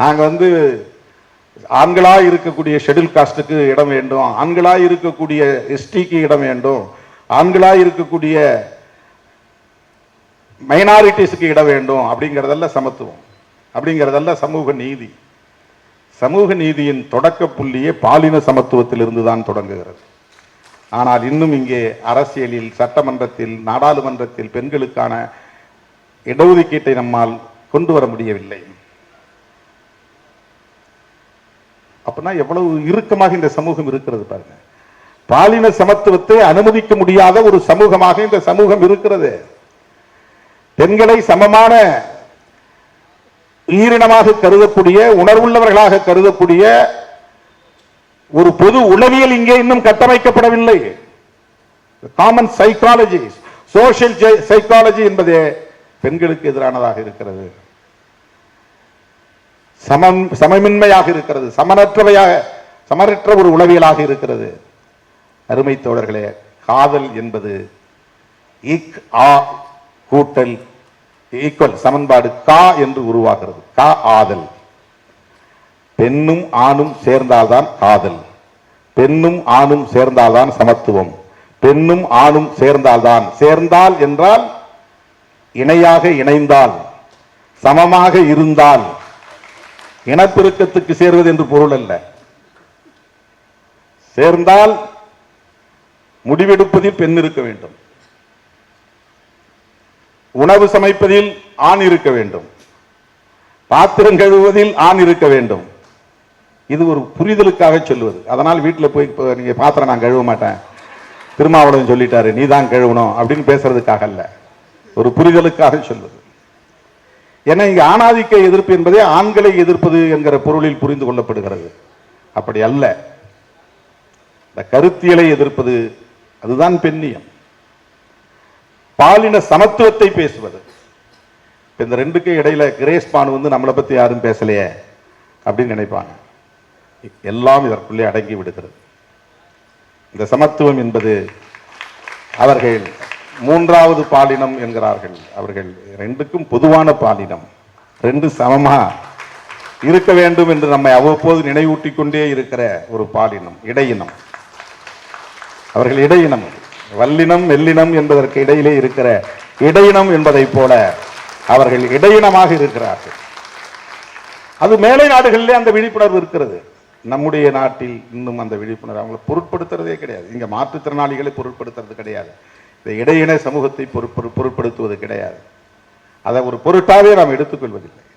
நாங்கள் வந்து ஆண்களாக இருக்கக்கூடிய ஷெடியூல் காஸ்ட்டுக்கு இடம் வேண்டும். ஆண்களாக இருக்கக்கூடிய எஸ்டிக்கு இடம் வேண்டும். ஆண்களாக இருக்கக்கூடிய மைனாரிட்டிஸுக்கு இடம் வேண்டும் அப்படிங்கிறதெல்லாம் சமத்துவம். அப்படிங்கிறதெல்லாம் சமூக நீதி. சமூக நீதியின் தொடக்க புள்ளியே பாலின சமத்துவத்திலிருந்து தான் தொடங்குகிறது. ஆனால் இன்னும் இங்கே அரசியலில் சட்டமன்றத்தில் நாடாளுமன்றத்தில் பெண்களுக்கான இடஒதுக்கீட்டை நம்மால் கொண்டு வர முடியவில்லை. அப்படின்னா எவ்வளவு இறுக்கமாக இந்த சமூகம் இருக்கிறது பாருங்க. பாலின சமத்துவத்தை அனுமதிக்க முடியாத ஒரு சமூகமாக இந்த சமூகம் இருக்கிறது. பெண்களை சமமான உயிரினமாக கருதக்கூடிய உணர்வுள்ளவர்களாக கருதக்கூடிய ஒரு பொது உளவியல் இங்கே இன்னும் கட்டமைக்கப்படவில்லை. காமன் சைக்காலஜி சோசியல் சைக்காலஜி என்பதே பெண்களுக்கு எதிரானதாக இருக்கிறது. சமம் சமமின்மையாக இருக்கிறது. சமனற்றவையாக சமரற்ற ஒரு உளவியலாக இருக்கிறது. அருமை தோழர்களே காதல் என்பது இக் ஆ கூட்டல் ஈக்குவல் சமன்பாடு கா என்று உருவாகிறது. கா ஆதல். பெண்ணும் ஆணும் சேர்ந்தால்தான் காதல். பெண்ணும் ஆணும் சேர்ந்தால்தான் சமத்துவம். பெண்ணும் ஆணும் சேர்ந்தால்தான். சேர்ந்தால் என்றால் இணையாக இணைந்தால் சமமாக இருந்தால். இனப்பெருக்கத்துக்கு சேர்வது என்று பொருள் அல்ல. சேர்ந்தால் முடிவெடுப்பதில் பெண் இருக்க வேண்டும். உணவு சமைப்பதில் ஆண் இருக்க வேண்டும். பாத்திரம் கழுவுவதில் ஆண் இருக்க வேண்டும். இது ஒரு புரிதலுக்காக சொல்லுவது. அதனால் வீட்டில் போய் நீங்க பாத்திரம் நான் கழுவ மாட்டேன். திருமாவளவன் சொல்லிட்டாரு நீ தான் கழுவணும் அப்படின்னு பேசுறதுக்காக அல்ல. ஒரு புரிதலுக்காக சொல்வது. ஏன்னா இங்க ஆணாதிக்க எதிர்ப்பு என்பதே ஆண்களை எதிர்ப்பது என்கிற பொருளில் புரிந்து கொள்ளப்படுகிறது. அப்படி அல்ல. இந்த கருத்தியலை எதிர்ப்பது அதுதான் பெண்ணியம். பாலின சமத்துவத்தை பேசுவது. இந்த ரெண்டுக்கு இடையில கிரேஸ் பானு வந்து நம்மளை பத்தி யாரும் பேசலையே அப்படின்னு நினைப்பாங்க. எல்லாம் இதற்குள்ளே அடங்கி விடுகிறது. இந்த சமத்துவம் என்பது அவர்கள் மூன்றாவது பாலினம் என்கிறார்கள். அவர்கள் ரெண்டுக்கும் பொதுவான பாலினம். ரெண்டு சமமா இருக்க வேண்டும் என்று நம்மை அவ்வப்போது நினைவூட்டிக் கொண்டே இருக்கிற ஒரு பாலினம் இடையினம். அவர்கள் இடையினம். வல்லினம் மெல்லினம் என்பதற்கு இடையிலே இருக்கிற இடையினம் என்பதைப் போல அவர்கள் இடையினமாக இருக்கிறார்கள். அது மேலை நாடுகளிலே அந்த விழிப்புணர்வு இருக்கிறது. நம்முடைய நாட்டில் இன்னும் அந்த விழிப்புணர்வு அவங்களை பொருட்படுத்துறதே கிடையாது. இங்க மாற்றுத்திறனாளிகளை பொருட்படுத்துறது கிடையாது. இந்த இடையின சமூகத்தை பொருட்படு- பொருட்படுத்துவது கிடையாது. அதை ஒரு பொருட்டாவே நாம் எடுத்துக்கொள்வதில்லை.